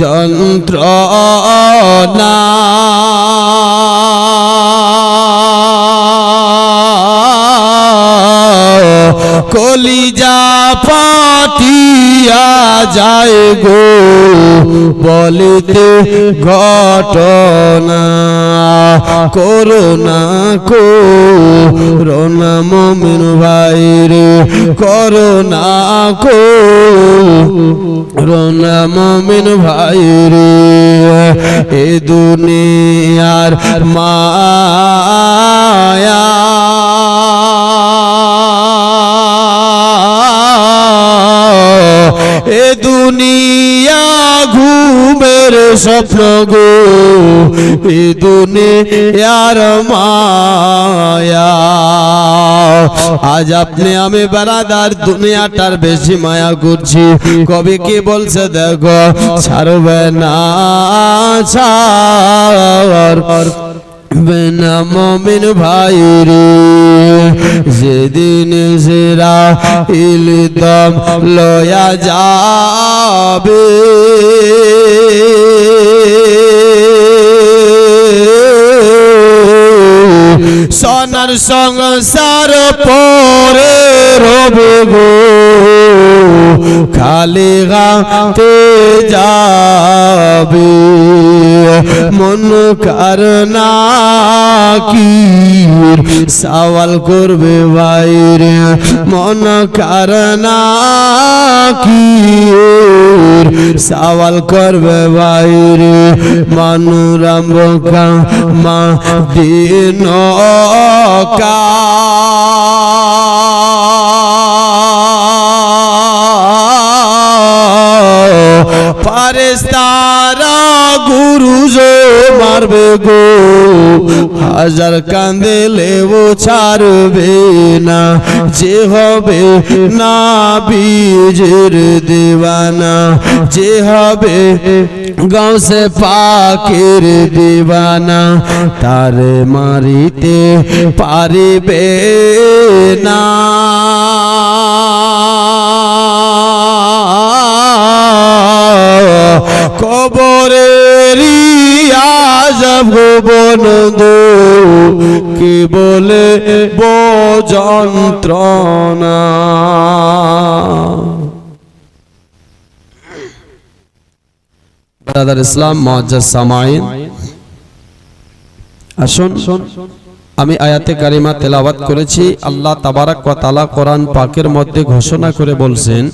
যন্ত্রণা। কলিজা পাটিয়া যায় গো বলিতে ঘটনা। করোনা করোনা মমিন ভাইরে করোনা করোনা মমিন ভাইরে এ দুনিয়ার মায়া। এ দুনিয়া ঘুমের স্বপ্ন গো এ দুনিয়ার মায়া। আজ আপনি আমি বেড়াদার দুনিয়াটার বেশি মায়া করছি। কবি কি বলছে দেখো, ছাড়বে না বেনা মমিন ভাই রে যেদিন সেরা ইলদম লয়া যাবে। সোনার সংসার পরে রবে গো। খালি গাতে যাবে। মন কারনা কি সওয়াল করবে বাইরে। মন কারনা কি সওয়াল করবে বাইরে। মানুরাম মা দিন কা পারেস্তারা গুরু জো মারবে গো। হাজার কান্দে লেবো ছাড়বে না। যে হবে না বীজের দেওয়ানা যে হবে গাঁও সে পাকের দেওয়ানা তার মারিতে পারিবে না। কবরের আজব বনদ কি বলে বযন্ত্রণা ইসলাম আমি আয়াতে কারিমা করেছি। আল্লাহ তাবারাক ওয়া তাআলা কোরআন পাকের মধ্যে ঘোষণা করে বলছেন